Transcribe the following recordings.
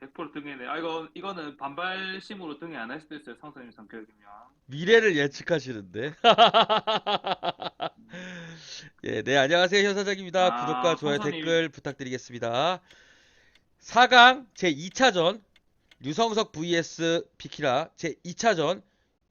100% 등에네. 아 이거 이거는 반발심으로 등에 안할 수도 있어요. 성선님 성격이면. 미래를 예측하시는데. 예, 네, 안녕하세요. 현 사장입니다. 아, 구독과 좋아요, 선생님. 댓글 부탁드리겠습니다. 4강 제 2차전 유성석 vs 비키라 제 2차전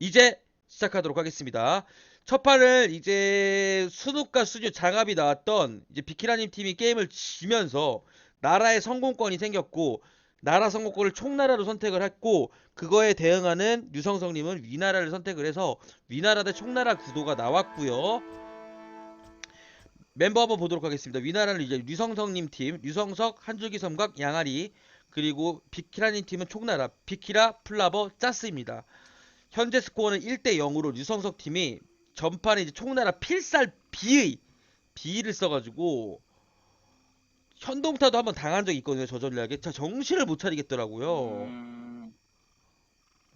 이제 시작하도록 하겠습니다. 첫 판을 이제 순욱과 순유 장압이 나왔던 이제 비키라님 팀이 게임을 지면서 나라의 성공권이 생겼고 나라 성공권을 총나라로 선택을 했고 그거에 대응하는 유성석님은 위나라를 선택을 해서 위나라 대 총나라 구도가 나왔고요. 멤버 한번 보도록 하겠습니다. 위나라는 이제 유성석님 팀, 유성석, 한줄기 섬각, 양아리 그리고 비키라님 팀은 총나라, 비키라, 플라버, 짜스입니다. 현재 스코어는 1대 0으로 유성석 팀이 전판에 이제 총나라 필살 B의 B를 써가지고 현동타도 한번 당한 적이 있거든요. 저 전략에. 자 정신을 못 차리겠더라고요. 음,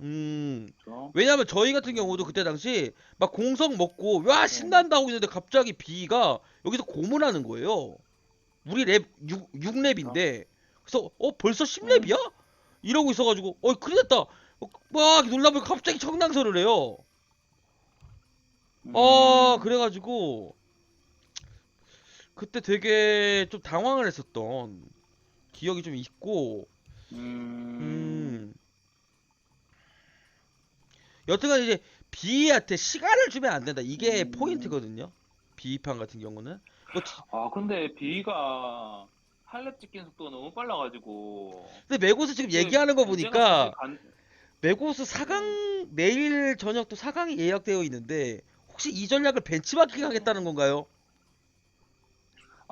음. 그렇죠. 왜냐면 저희 같은 경우도 그때 당시 막 공성 먹고 와 신난다 하고 있는데 갑자기 B가 여기서 고문하는 거예요. 우리 랩 6, 6랩인데 그래서 어 벌써 10랩이야? 이러고 있어가지고 어 큰일 났다. 어, 막 놀라보니까 갑자기 청랑설을 해요. 음, 아 그래가지고 그때 되게 좀 당황을 했었던 기억이 좀 있고 음, 음. 여튼간 이제 B한테 시간을 주면 안 된다. 이게 음. 포인트거든요. B판 같은 경우는. 뭐, 지- 아 근데 B가 할렙 찍힌 속도가 너무 빨라가지고. 근데 메고스 지금 얘기하는 거 보니까 간- 메고스 4강 내일 저녁도 4강이 예약되어 있는데 혹시 이 전략을 벤치마킹 하겠다는 건가요?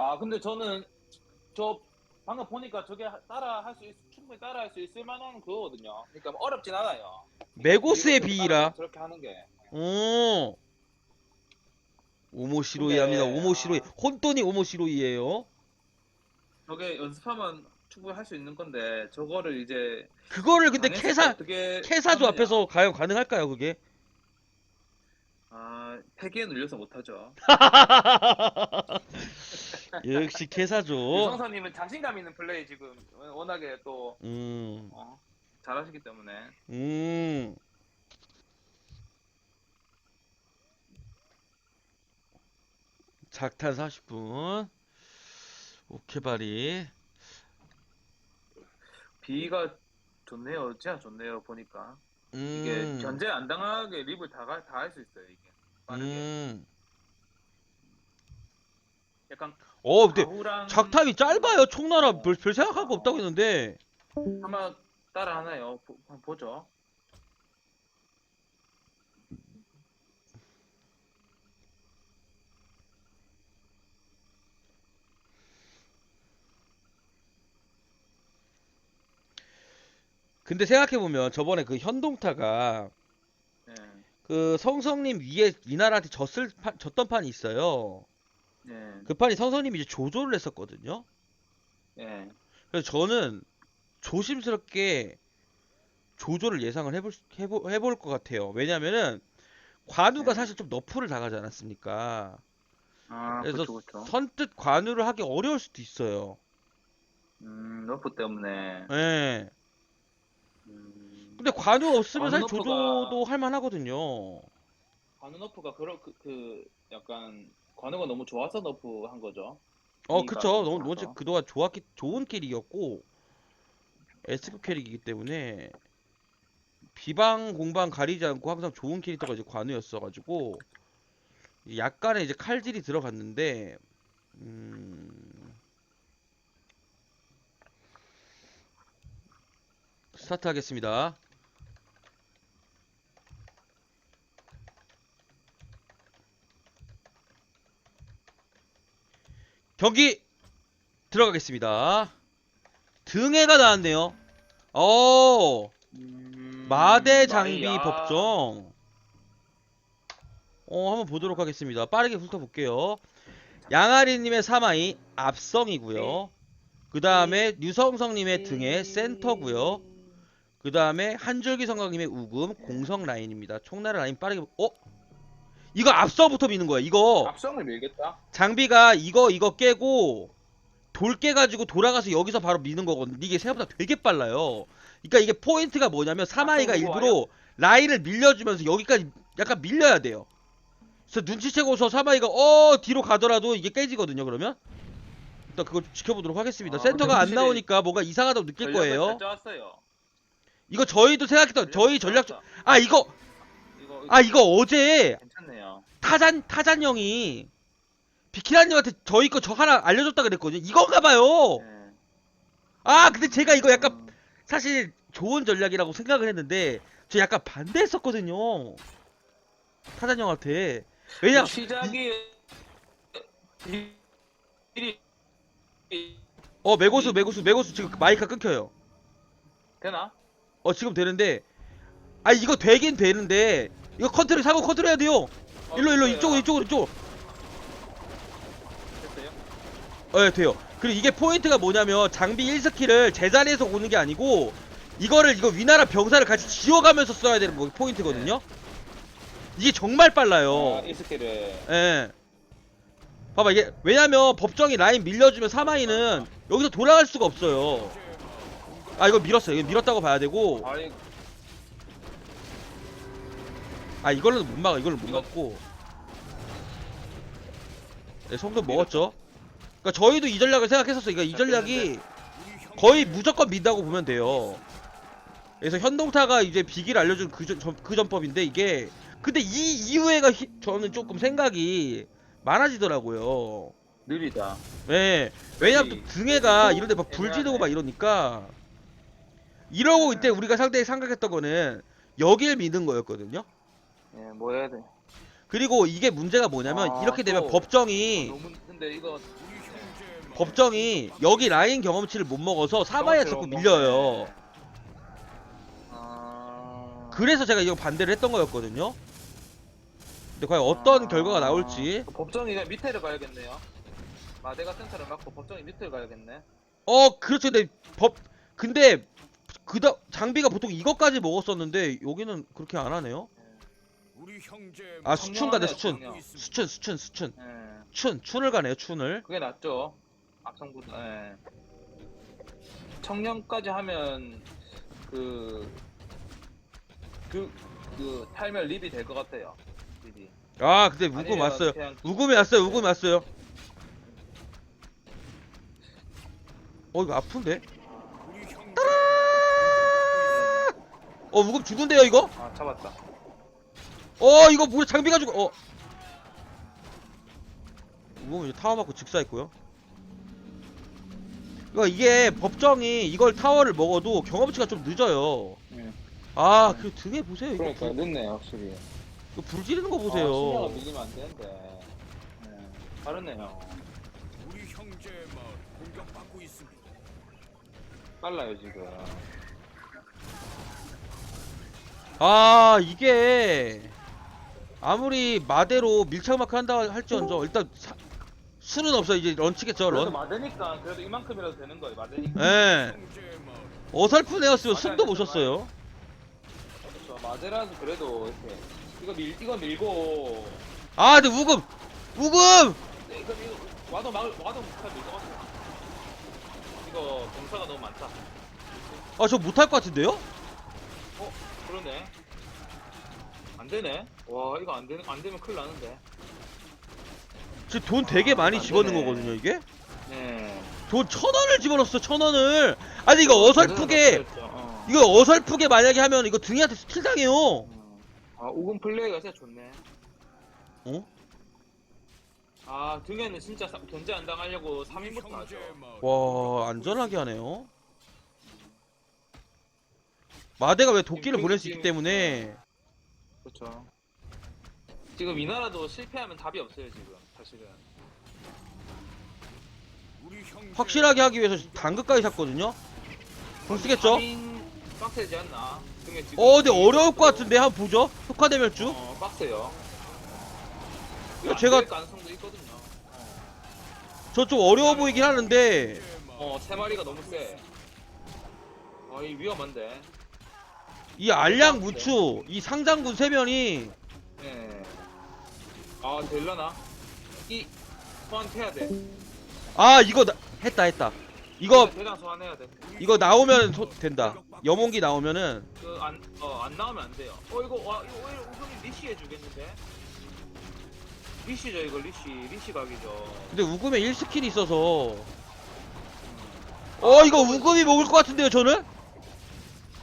아 근데 저는 저 방금 보니까 저게 하- 따라 할수 충분히 따라 할 수 있을 만한 그거거든요. 그러니까 뭐 어렵진 않아요. 메고스의. 따라 저렇게 하는 게. 오. 오모시로이 근데, 합니다. 오모시로이. 아. 혼돈이 오모시로이예요. 저게 연습하면 충분히 할 수 있는 건데 저거를 이제 그거를 근데 캐사 캐사조 하느냐. 앞에서 과연 가능할까요, 그게? 아 폐기에 눌려서 못 하죠. 역시 캐사조. 유성사님은 자신감 있는 플레이 지금 워낙에 또 음. 어, 잘하시기 때문에 음. 작탄 40분. 오케바리. B가 좋네요. 진짜 좋네요. 보니까 음. 이게 견제 안 당하게 립을 다할수 있어요. 이게 빠르게. 음. 약간 어, 근데 가후랑 작탐이 짧아요. 총나라 별, 별 생각할 거 없다고 했는데. 한번 따라 하나요? 보, 한번 보죠. 근데 생각해보면 저번에 그 현동타가 네. 그 성성님 위에 위나라한테 졌을 판, 졌던 판이 있어요. 네. 그 판이 성성님이 이제 조조를 했었거든요. 네. 그래서 저는 조심스럽게 조조를 예상을 해볼, 수- 해보, 해볼 것 같아요. 왜냐면은 관우가 네. 사실 좀 너프를 당하지 않았습니까? 아, 그래서 그렇죠, 그렇죠. 선뜻 관우를 하기 어려울 수도 있어요. 음, 너프 때문에. 예. 음, 근데 관우 없으면 사실 관우 너프가- 조조도 할만하거든요. 관우 너프가 그런 그, 그 약간 관우가 너무 좋아서 너프 한 거죠. 어, 그쵸. 너무 좋아서. 어제 그동안 좋았기 좋은 캐릭이었고 S급 캐릭이기 때문에 비방 공방 가리지 않고 항상 좋은 캐릭터가 이제 관우였어가지고 약간의 이제 칼질이 들어갔는데 음... 스타트 하겠습니다. 경기 들어가겠습니다. 등해가 나왔네요. 어, 음, 마대 장비 마이, 아, 법정. 어, 한번 보도록 하겠습니다. 빠르게 훑어볼게요. 양아리님의 사마이 앞성이고요. 그 다음에 유성성님의 등에 센터고요. 그 다음에 한줄기 성강님의 우금 공성 라인입니다. 총나라 라인 빠르게 어? 이거 앞서부터 미는 거야. 이거 앞성을 밀겠다. 장비가 이거 이거 깨고 돌 깨가지고 돌아가서 여기서 바로 미는 거거든요. 이게 생각보다 되게 빨라요. 그러니까 이게 포인트가 뭐냐면 사마이가 아, 일부러 라인을 밀려주면서 여기까지 약간 밀려야 돼요. 그래서 눈치채고서 사마이가 어 뒤로 가더라도 이게 깨지거든요. 그러면 일단 그걸 좀 지켜보도록 하겠습니다. 아, 센터가 근데 안 확실히 나오니까 뭔가 이상하다고 느낄 전략을 거예요. 잘 짜왔어요. 이거 저희도 생각했던 저희 전략. 아 이거 이거 아 이거 어제. 타잔 타잔 형이 비키라님한테 저희 거 저 하나 알려줬다 그랬거든요. 이건가 봐요. 네. 아 근데 제가 이거 약간 음, 사실 좋은 전략이라고 생각을 했는데 저 약간 반대했었거든요. 타잔 형한테 왜냐 시작이 이- 이- 어 메고수 메고수 메고수 지금 마이크가 끊겨요. 되나? 어 지금 되는데 아 이거 되긴 되는데 이거 컨트롤 사고 컨트롤 해야 돼요. 어, 일로 일로. 이쪽으로 이쪽으로 이쪽. 됐어요? 어, 예, 돼요. 그리고 이게 포인트가 뭐냐면 장비 1스킬을 제자리에서 오는 게 아니고 이거를 이거 위나라 병사를 같이 지워가면서 써야 되는 거 포인트거든요. 이게 정말 빨라요. 아, 이 스킬을 예. 봐봐 이게 왜냐면 법정이 라인 밀려주면 사마이는 여기서 돌아갈 수가 없어요. 아 이거 밀었어요. 이거 밀었다고 봐야 되고 아니 아 이걸로는 못 막아. 이걸로 못 막고. 네, 성도 먹었죠. 그러니까 저희도 이 전략을 생각했었어요. 그러니까 이 전략이 거의 무조건 민다고 보면 돼요. 그래서 현동타가 이제 비기를 알려준 그, 전, 그 전법인데 이게 근데 이 이후에가 히- 저는 조금 생각이 많아지더라고요. 느리다. 예. 왜냐면 또 등에가 이런데 막불 애매하네. 지르고 막 이러니까 이러고 이때 우리가 상당히 생각했던 거는 여길 미는 거였거든요. 예, 뭐 해야 돼? 그리고 이게 문제가 뭐냐면 아, 이렇게 되면 또- 법정이 너무 근데 이거 법정이 여기 라인 경험치를 못 먹어서 사마이가 자꾸 경험치로 밀려요. 먹네. 아... 그래서 제가 이거 반대를 했던 거였거든요. 근데 과연 어떤 아, 결과가 나올지. 법정이 그냥 밑에를 가야겠네요. 마대가 센터를 막고 법정이 밑을 가야겠네. 어, 그렇죠. 근데 법 근데 그다 장비가 보통 이것까지 먹었었는데 여기는 그렇게 안 하네요. 아 수춘 가네 수춘. 수춘 수춘 수춘. 예, 춘 춘을 가네요 춘을. 그게 낫죠. 악성보다. 예. 청년까지 하면 그 그, 그, 탈면 립이 될 것 같아요. 립이. 아 근데 우금 아니면 왔어요. 그냥 우금이 왔어요. 우금이 왔어요. 어 이거 아픈데? 어 우금 죽는데요 이거? 아, 잡았다. 어 이거 뭐야 장비 가지고 어. 우금 이제 타워 맞고 직사했고요. 이거 이게 법정이 이걸 타워를 먹어도 경험치가 좀 늦어요. 예. 아그 등에 보세요 이거 그러니까 불, 늦네, 확실히. 이거 불 지르는 거 아, 보세요. 밀리면 안 되는데. 예. 다르네요. 우리 형제 마을 공격받고 있습니다. 빨라요, 지금. 아 이게 아무리 마대로 밀착 마크 한다 할지언정 일단 사, 수는 없어 이제 런치겠죠 그래도 런. 맞으니까 그래도 이만큼이라도 되는 거예요, 맞으니까. 예. 어설픈 애였으면 숨도 못. 쉬었어요. 그렇죠. 맞으라서 그래도 이렇게. 이거 밀, 이거 밀고. 아 근데 우금 우금 네, 이거 밀고. 와도 막, 와도 못할 밀것 같아. 이거 공사가 너무 많다. 아 저 못할 것 같은데요? 어, 그러네. 안 되네. 와, 이거 안 되는, 안 되면 큰일 나는데. 지금 돈 되게 아, 많이 안 집어넣은 되네. 거거든요 이게. 네. 돈 천 원을 집어넣었어 천 원을. 아니 이거 어설프게 그래서 어. 이거 어설프게 만약에 하면 이거 등이한테 스틸 당해요. 음. 아, 우금 플레이가 진짜 좋네. 어? 아, 등에는 진짜 사- 견제 안 당하려고 3인부터 하죠. 와 안전하게 하네요. 마대가 왜 도끼를 지금 보낼 수 있기 지금- 때문에 그렇죠. 지금 이 나라도 실패하면 답이 없어요, 지금. 사실은. 우리 형제 확실하게 하기 위해서 당근까지 샀거든요. 공 쓰겠죠? 3인 빡세지 않나? 등에 지금 어 근데 어려울 것 같은데 한번 보죠. 효과 대멸주. 어, 빡세요. 야, 제가- 제가 가능성도 있거든요. 저 좀 어려워 보이긴 하는데 어, 세 마리가 너무 세. 어, 이 위험한데. 이 알량 무추 이 상장군 세면이 예. 아, 될라나? 이 소환해야 돼. 아 이거 나, 했다 했다. 이거 대장 소환해야 돼. 이거 나오면 소, 된다. 염원기 나오면은 그안어안 나오면 안 돼요. 어 이거 와 이거 오히려 우선이 리시 해주겠는데? 리시죠 이거 리시 리시 각이죠. 근데 우금에 1스킬이 있어서 어 이거 우금이 먹을 것 같은데요 저는?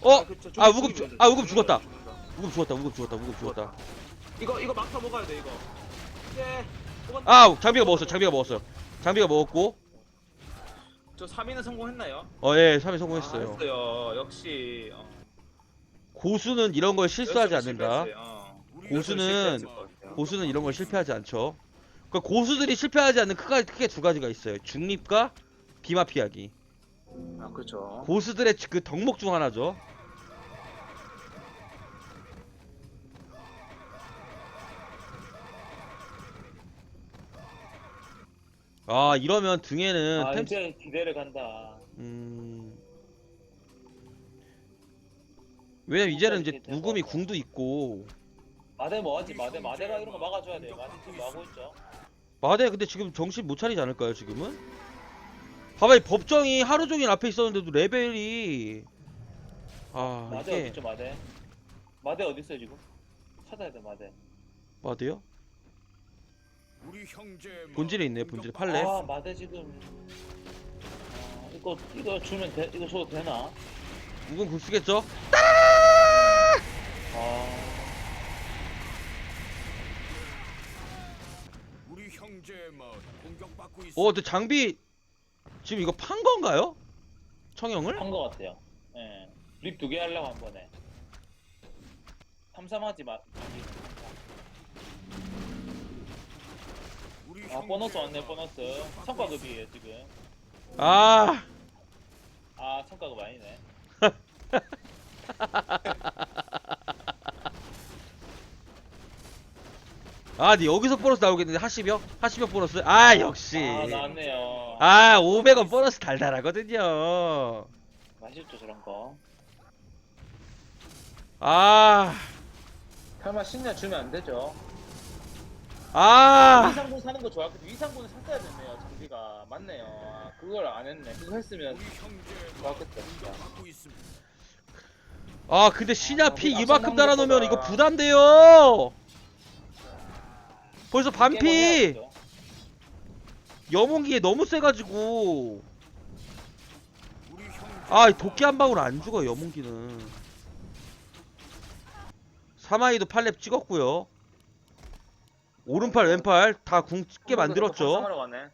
어? 아, 죽이면 죽- 돼, 아, 죽이면 죽었다. 죽는다. 우금 죽었다 우금 죽었다 우금 죽었다 이거 이거 막타 먹어야 돼 이거. 네. 뽑았다. 아 장비가 먹었어 장비가 먹었어 장비가 먹었고 저 3위는 성공했나요? 어예 3위 성공했어요 아, 했어요. 역시. 어. 고수는 이런 걸 실수하지 열심히 않는다 실패했어요. 어. 고수는 실패했을 것 같아요. 고수는 이런 걸 실패하지 않죠 그러니까 고수들이 실패하지 않는 크가, 크게 두 가지가 있어요 중립과 비마 피하기 아 그렇죠. 고수들의 그 덕목 중 하나죠 아 이러면 등에는 아 템... 이제 기대를 간다. 음... 왜냐면 이제는 이제 이렇게 누금이 돼서. 궁도 있고 마대 뭐하지? 마대 마대가 이런 거 막아줘야 돼. 마대 지금 뭐 하고 있죠? 마대 근데 지금 정신 못 차리지 않을까요 지금은? 봐봐 이 법정이 하루 종일 앞에 있었는데도 레벨이 아 마대 이게 어디 있죠 마대? 마대 어디 있어요 지금? 찾아야 돼 마대. 마대요? 우리 형제 본질에 있네요, 본질에. 팔레. 아 마대 지금. 아, 이거 이거 주면 돼? 이거 줘도 되나? 누군 궁 쓰겠죠? 아 우리 형제 마을 공격받고 있습니다. 어 근데 장비 지금 이거 판 건가요? 청형을? 한 거 같아요. 예. 립 두 개 하려고 한 번에. 삼삼하지 마. 우리 아 보너스 왔네 보너스. 성과급이에요 지금. 아 아 성과급 아니네. 아, 근데 여기서 보너스 나오겠는데 하시벽? 하시벽 보너스? 아 역시 아 나왔네요. 아 500원 보너스 달달하거든요 맛있죠 저런 거. 아 설마 신내 주면 안 되죠? 아, 위상군 사는 거 좋았거든. 위상군을 샀어야 됐네요. 장비가 맞네요. 아, 그걸 안 했네. 그거 했으면 좋았겠다, 진짜. 아 근데 신야 아, 피 우리 이만큼 앞선 달아놓으면 이거 부담돼요 벌써 반피. 염원기에 너무 세가지고 아 도끼 한 방울 안 죽어 염원기는 사마이도 팔렙 찍었고요 오른팔 왼팔 다궁 찍게 만들었죠 가네.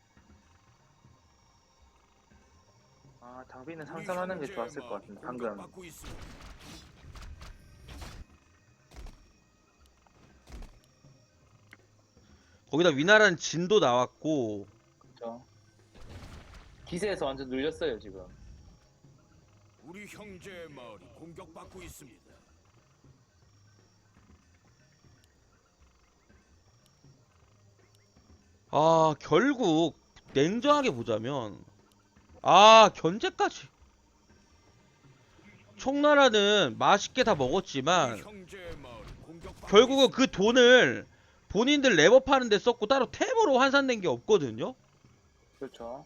아 장비는 우리 상상하는 게 좋았을 것 같은데 방금. 거기다 위나라는 진도 나왔고 그렇죠. 기세에서 완전 눌렸어요 지금. 우리 형제 마을이 공격받고 있습니다. 아 결국 냉정하게 보자면 아 견제까지 총나라는 맛있게 다 먹었지만 결국은. 그 돈을 본인들 랩업하는 데 썼고 따로 템으로 환산된 게 없거든요 그렇죠.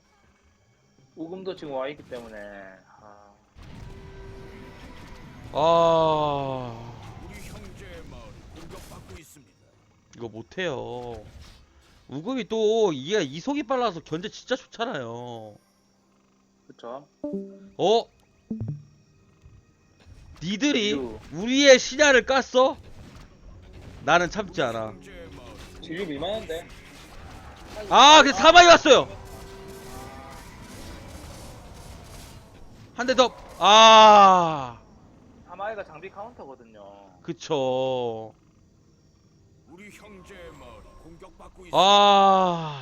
우금도 지금 와 있기 때문에. 아, 아. 이거 못해요 우금이 또 이게 이속이 빨라서 견제 진짜 좋잖아요 그렇죠. 어? 니들이 유. 우리의 신야를 깠어? 나는 참지 않아 지금 이만한데. 아, 그 사마이 왔어요. 한 대 더. 아, 사마이가 장비 카운터거든요. 그쵸. 우리 형제 공격 받고 있습니다. 아,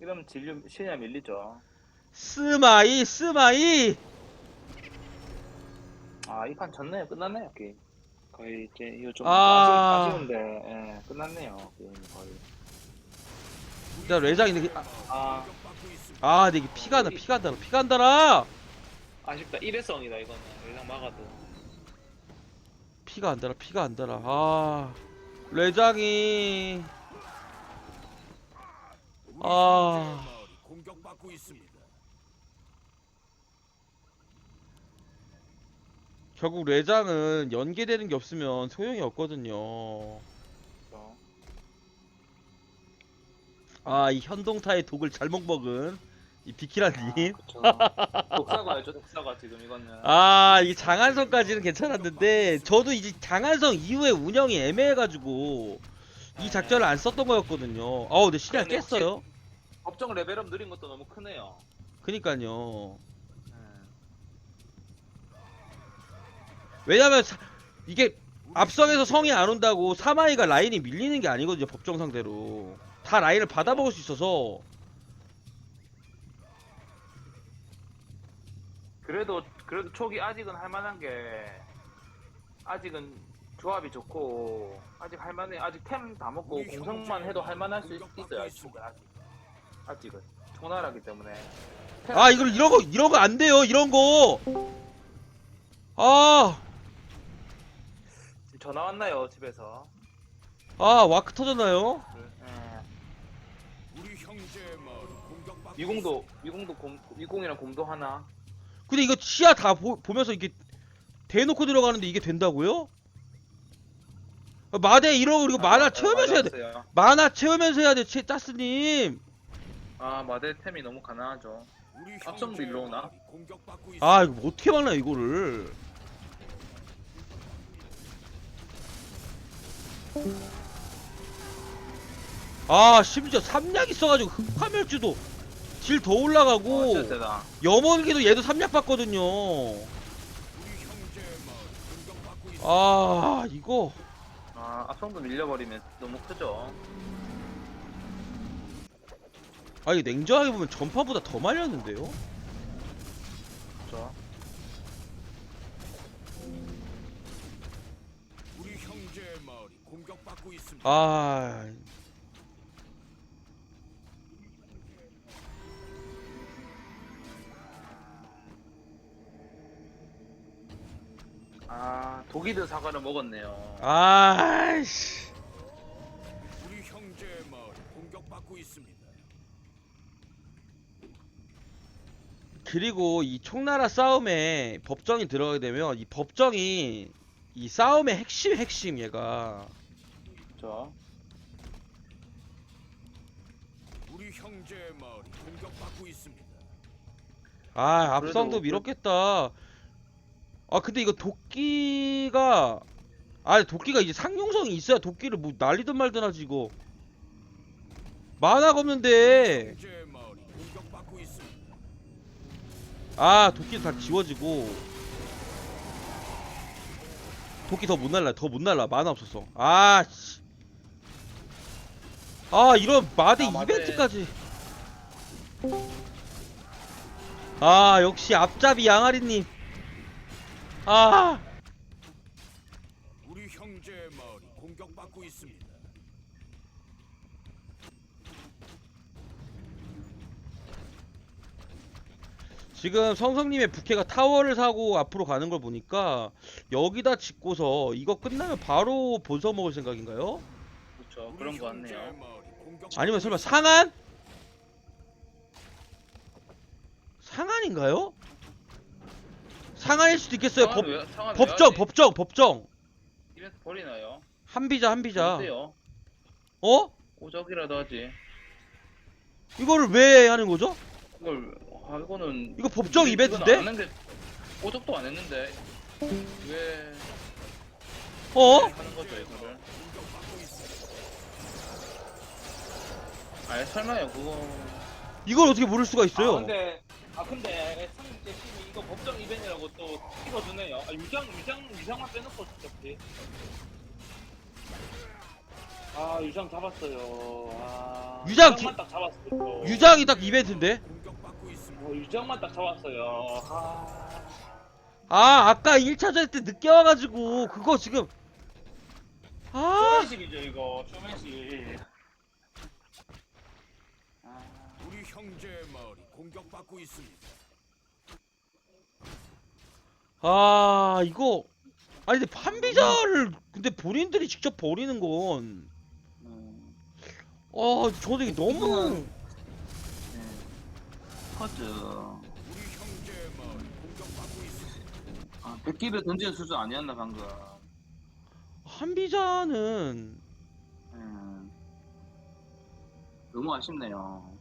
이러면 진료 신야 밀리죠. 스마이, 스마이. 아, 이 판 졌네요. 끝났네요, 게임. 거의 이제 이거 좀 아. 아쉬, 아쉬운데, 예, 끝났네요, 게임 거의. 야, 레장이 되게- 아, 있습니다. 아, 근데 이게 피가 안 나, 피가 안 달아, 피가 안 달아. 아쉽다. 일회성이다, 이거는. 예상 막아도. 피가 안 달아, 피가 안 달아. 아, 레장이. 아. 공격받고 있습니다. 결국 레자는 연계되는 게 없으면 소용이 없거든요. 아, 이 현동타의 독을 잘못 먹은 이 비키라님. 아, 독사과죠 독사과 지금 이거는 아, 이 장한성까지는 괜찮았는데 저도 이제 장한성 이후에 운영이 애매해가지고 이 작전을 안 썼던 거였거든요. 어우, 근데 신약 깼어요. 법정 레벨업 느린 것도 너무 크네요. 그니까요. 네. 왜냐면 사- 이게 앞성에서 성이 안 온다고 사마이가 라인이 밀리는 게 아니거든요. 법정 상대로. 다 라인을 받아먹을 수 있어서. 그래도 그래도 초기 아직은 할만한 게 아직은 조합이 좋고 아직 할만해 아직 템 다 먹고 공성만 해도 할만할 수 공격받고 있어요 있습니다. 아직 아직은 초나라기 때문에 템- 아, 이걸 이런 거 이런 거 안 돼요. 이런 거. 아, 지금 전화 왔나요 집에서 아 와크 터졌나요? 예. 우리 형제의 마을이 공격받고 미공도 미공도 곰 미공이랑 곰도 하나 근데 이거 시야 다 보, 보면서 이게 대놓고 들어가는데 이게 된다고요? 아, 마대 이러고 그리고 만화 채우면서 해야 돼. 만화 채우면서 해야 돼, 체, 짜스님. 아 마대 템이 너무 가난하죠 우리 앞선 형제의 밀러 오나? 아, 이거 뭐 어떻게 막나 이거를? 아, 심지어 삼약 있어가지고 흑화멸주도 질 더 어, 올라가고 진짜 세다 염원기도 얘도 삼약 받거든요. 있습니다. 아, 이거 아 앞성도 밀려버리면 너무 크죠 아 이게 냉정하게 보면 전파보다 더 말렸는데요? 그렇죠 우리 형제의 마을이 공격받고 있습니다. 아 아 독이 든 사과를 먹었네요 아이씨 우리 형제의 마을이 공격받고 있습니다. 그리고 이 총나라 싸움에 법정이 들어가게 되면 이 법정이 이 싸움의 핵심 핵심 얘가. 그렇죠 우리 형제의 마을이 공격받고 있습니다. 아 앞성도 그래도 밀었겠다. 아 근데 이거 도끼가 아 도끼가 이제 상용성이 있어야 도끼를 뭐 날리든 말든 하지 이거. 만화가 없는데. 형제의 아 도끼도 다 지워지고. 도끼 더 못 날라 더 못 날라. 만화 없었어. 아씨. 아 이런 마대 아. 이벤트까지. 아 역시 앞잡이 양아리님. 아. 우리 형제의 마을이 공격받고 있습니다. 지금 성성님의 부캐가 타워를 사고 앞으로 가는 걸 보니까 여기다 짓고서 이거 끝나면 바로 본서 먹을 생각인가요? 그렇죠 그런 거 같네요 아니면 설마. 상한? 상한인가요? 상한일 수도 있겠어요. 법, 왜- 왜 법정, 하지? 법정, 법정. 이벤트 버리나요? 한비자, 한비자. 어? 오적이라도 하지 이거를 왜 하는 거죠? 이걸 아 이거는 이거 법정 이건 이벤트인데? 안 했는데 오적도 안 했는데 왜 어? 하는 거죠 이거를 공격받고 있습니다. 아 설마요 그거 이걸 어떻게 모를 수가 있어요? 아 근데 아 근데 상대 팀이 이거 법정 이벤트라고 또 찍어주네요 아 유장 유장 유장만 빼놓고 어차피 아 유장 잡았어요 아 유장 유장만 딱 잡았어요 유장이 딱 이벤트인데? 있습니다. 어, 딱 잡았어요 아 아, 아까 1차전 때 늦게 와가지고 그거 지금 아, 쇼맨식이죠 이거 쇼맨식 아 우리 형제의 마을이 공격받고 있습니다. 아, 이거 아니 근데 판비자를 근데 본인들이 직접 버리는 건 음. 아, 저도 이게 너무 네. 있습니다. 아 백기를 던지는 수준 아니었나 방금. 한비자는 음. 너무 아쉽네요.